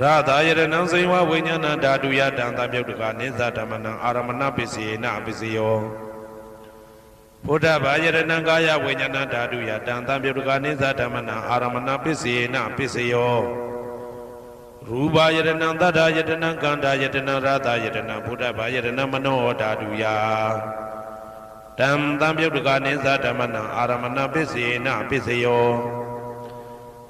ရသာယရဏံစေဝဝိညာဏဓာတုယတံသံပယုတ်တကနိသဓမ္မနံအာရမဏပစ္စေနပစ္စယောဘုဒ္ဓဘာယရဏံကာယဝိညာဏဓာတုယတံသံပယုတ်တကနိသဓမ္မနံအာရမဏပစ္စေနပစ္စယောရူပယရဏံသတ္တယတနံကန္တာယတနံရသယတနံဘုဒ္ဓဘာယရဏံမနောဓာတုယတံသံပယုတ်တကနိသဓမ္မနံအာရမဏပစ္စေနပစ္စယော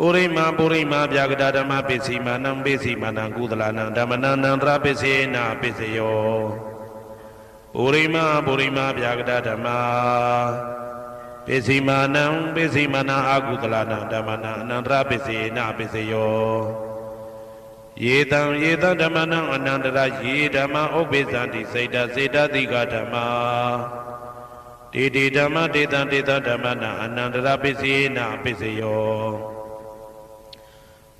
ပုရိမာပုရိမာဗျာကတဓမ္မပိစီမာနံပိစီမာနံကုသလနံဓမ္မနံနန္တရာပိစေနပိစယောပုရိမာပုရိမာဗျာကတဓမ္မာပိစီမာနံပိစီမာနံအာကုသလနံဓမ္မနံအနန္တရာပိစေနပိစယောယေတံယေတံဓမ္မနံအနန္တရာယေဓမ္မဥပ္ပေသံတိစေတစေတတိကဓမ္မာတေတိဓမ္မတေတံတေတဓမ္မနံအနန္တရာပိစေနပိစယော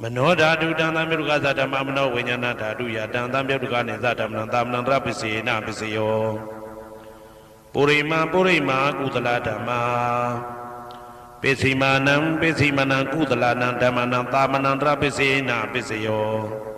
မနောဓာတုတံသံမြုကသဓမ္မမနောဝိညာဏဓာတုယတံသံမြုကနေသဓမ္မနံသာမဏံတရပစ္စေနပစ္စယောပုရိမာပုရိမာကုသလဓမ္မာပစ္စည်းမာနံပစ္စည်းမနံကုသလနံဓမ္မနံသာမဏံတရပစ္စေနပစ္စယော